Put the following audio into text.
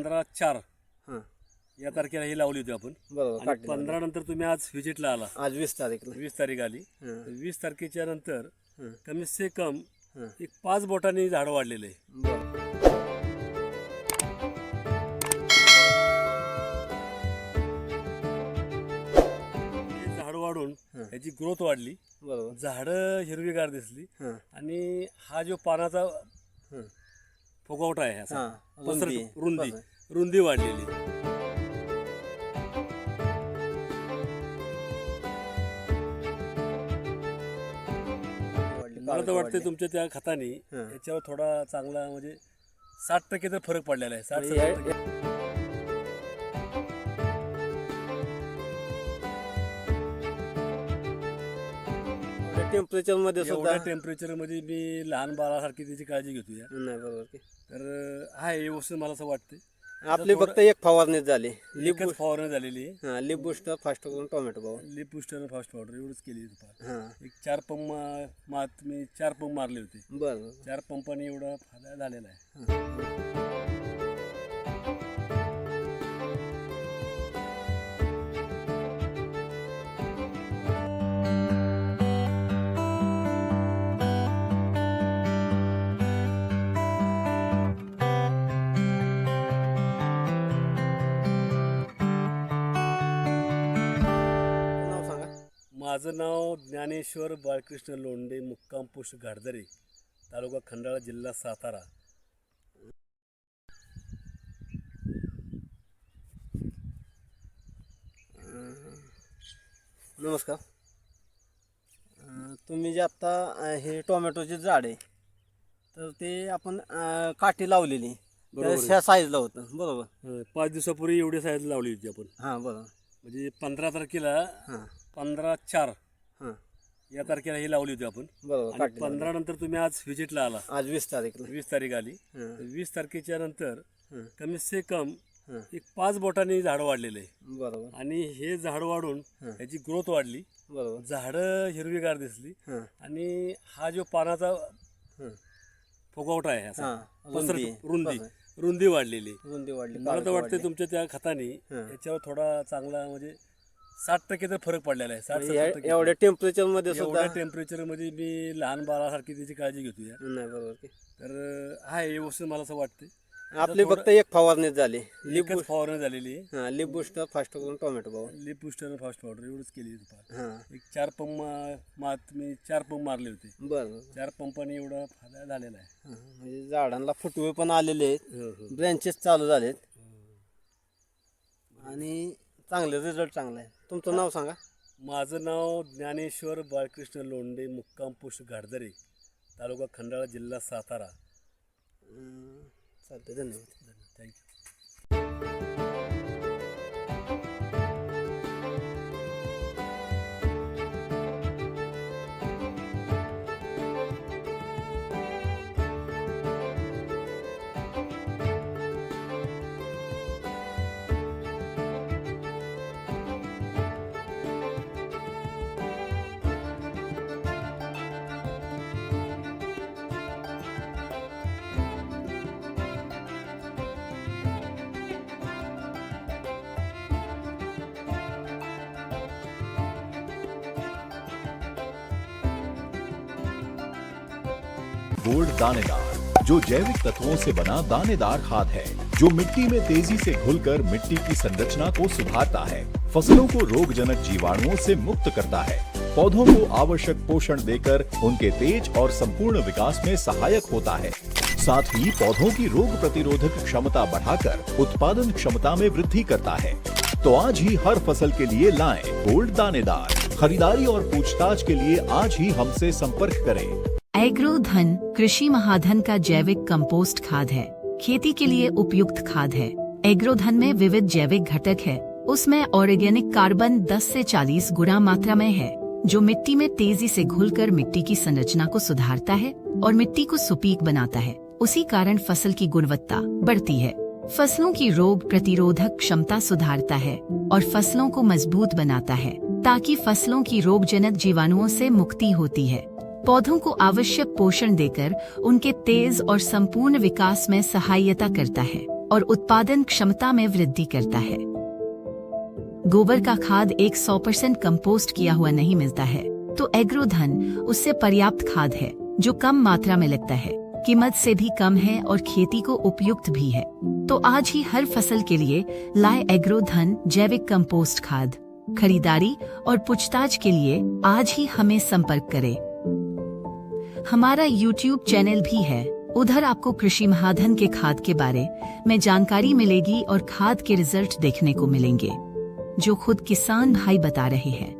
पंधरा चार हां. या तारखेला ही लावली होती आपण. बरोबर आणि पंधरा नंतर तुम्ही आज व्हिजिटला आला. आज वीस तारीखला. वीस तारीख आली. हां. वीस तारखेच्या नंतर हां. कमीत से कम हां. एक पाच बोटांनी झाडं वाढलेले आहे. बरं. हे झाड वाढून हं. याची ग्रोथ वाढली. बरोबर. झाडं हिरवीगार दिसली. हां. आणि हा जो पानाचा हां. फुगवटा आहे असा. हां पसरट- रुंदी. रुंदी. वाढलेली. वाढली, मला तर काळोखी वाटतं वाढली. तुमच्या त्या खताने हं. याच्यावर थोडा चांगला म्हणजे साठ टक्के तर फरक पडलेला आहे. साठ म्हणजे या- टेम्परेचरमध्ये सुद्धा एवढ्या टेम्परेचरमध्ये मी लहान बाळासारखी त्याची काळजी घेतो या. नाही बरोबर की. तर आहे व्यवस्थित मला असं वाटतं आपली फक्त एक फवारणी झाली. लिप एकच फवारणी झालेली आहे. हां लिप बुस्टर फास्ट करून टोमॅटो भाऊ लिप बुस्टर फास्ट पावडर एवढंच केली फार. हां. एक चार पंप मात मी चार पंप मारले होते. बरं बरं. चार पंपाने एवढा फायदा झालेला आहे. माझं नाव ज्ञानेश्वर बाळकृष्ण लोंढे मुक्काम पोस्ट घाटदरे तालुका खंडाळा जिल्हा सातारा. नमस्कार. अं, तुम्ही जे आत्ता अं, हे टोमॅटोचे झाड आहे तर ते आपण अं, काठी लावलेली. बरोबर आहे. ह्या साईजला होतं. बरोबर. पाच दिवसापूर्वी एवढी साईज लावली होती आपण. हां बरोबर. म्हणजे पंधरा तारखेला हां. पंधरा चार. हां. या तारखेला ही लावली होती आपण. बरोबर आणि काठी पंधरा नंतर तुम्ही आज व्हिजिटला आला. आज वीस तारीखला. वीस तारीख आली. वीस तारखेच्या नंतर हां. कमीत से कम हां. एक पाच बोटांनी झाडं वाढलेले. आहे बरोबर. आणि हे झाड वाढून हं. याची ग्रोथ वाढली. बरोबर. झाडं हिरवीगार दिसली. हां. आणि हा जो पानाचा हां. फुगवटा आहे असा. हां. पसरट- रुंदी. रुंदी. वाढलेली. रुंदी वाढली. मला तर वाटतं वाढली. तुमच्या त्या खताने हं. याच्यावर थोडा चांगला म्हणजे साठ टक्के तर फरक पडलेला आहे. साठ या- टक्के एवढ्या टेम्परेचरमध्ये सुद्धा एवढ्या टेम्परेचरमध्ये मी लहान बाळासारखी त्याची काळजी घेतो नाही बरोबर की. तर आहे व्यवस्थित मला असं वाटतं आपली फक्त एक फवारणी झाली. लिप एकच फवारणी झालेली आहे. हां लिप बुस्टर फास्ट करून टोमॅटो भाऊ लिप बुस्टर फास्ट पावडर एवढंच केली होती फार. हां. एक चार पंप मात मी चार पंप मारले होते. बरं चार पंपाने एवढा फायदा झालेला आहे. हां, म्हणजे झाडांना फुटवे पण आलेले आहेत. हो, हो. ब्रँचेस चालू झालेत. आणि चांगले रिझल्ट चांगला आहे तुमचं नाव सांगा. माझं नाव ज्ञानेश्वर बाळकृष्ण लोंढे मुक्काम पोस्ट घाटदरे तालुका खंडाळा जिल्हा सातारा. अं, चालतंय. धन्यवाद. थँक्यू गोल्ड दानेदार, जो जैविक तत्वों से बना दानेदार खाद है, जो मिट्टी में तेज़ी से घुलकर मिट्टी की संरचना को सुधारता है, फ़सलों को रोगजनक जीवाणुओं से मुक्त करता है। पौधों को आवश्यक पोषण देकर उनके तेज और संपूर्ण विकास में सहायक होता है। साथ ही पौधों की रोग प्रतिरोधक क्षमता बढ़ाकर उत्पादन क्षमता में वृद्धि करता है। तो आज ही हर फ़सल के लिए लाएँ गोल्ड दानेदार। खरीदारी और पूछताछ के लिए आज ही हमसे संपर्क करें। एग्रो धन कृषि महाधन का जैविक कंपोस्ट खाद है। खेती के लिए उपयुक्त खाद है। एग्रो धन में विविध जैविक घटक है। उसमें ऑर्गेनिक कार्बन 10 से 40 गुना मात्रा में है, जो मिट्टी में तेज़ी से घुलकर मिट्टी की संरचना को सुधारता है और मिट्टी को सुपीक बनाता है। उसी कारण फ़सल की गुणवत्ता बढ़ती है। फ़सलों की रोग प्रतिरोधक क्षमता सुधारता है और फ़सलों को मज़बूत बनाता है, ताकि फ़सलों की रोगजनक जीवाणुओं से मुक्ति होती है। पौधों को आवश्यक पोषण देकर उनके तेज और संपूर्ण विकास में सहायता करता है और उत्पादन क्षमता में वृद्धि करता है। गोबर का खाद एक सौ परसेंट कम्पोस्ट किया हुआ नहीं मिलता है तो एग्रोधन उससे पर्याप्त खाद है, जो कम मात्रा में लगता है, कीमत से भी कम है और खेती को उपयुक्त भी है। तो आज ही हर फ़सल के लिए लाए एग्रोधन जैविक कंपोस्ट खाद, खरीदारी और पूछताछ के लिए आज ही हमें संपर्क करें। हमारा YouTube चैनल भी है। उधर आपको कृषि महाधन के खाद के बारे में जानकारी मिलेगी और खाद के रिज़ल्ट देखने को मिलेंगे। जो खुद किसान भाई बता रहे हैं।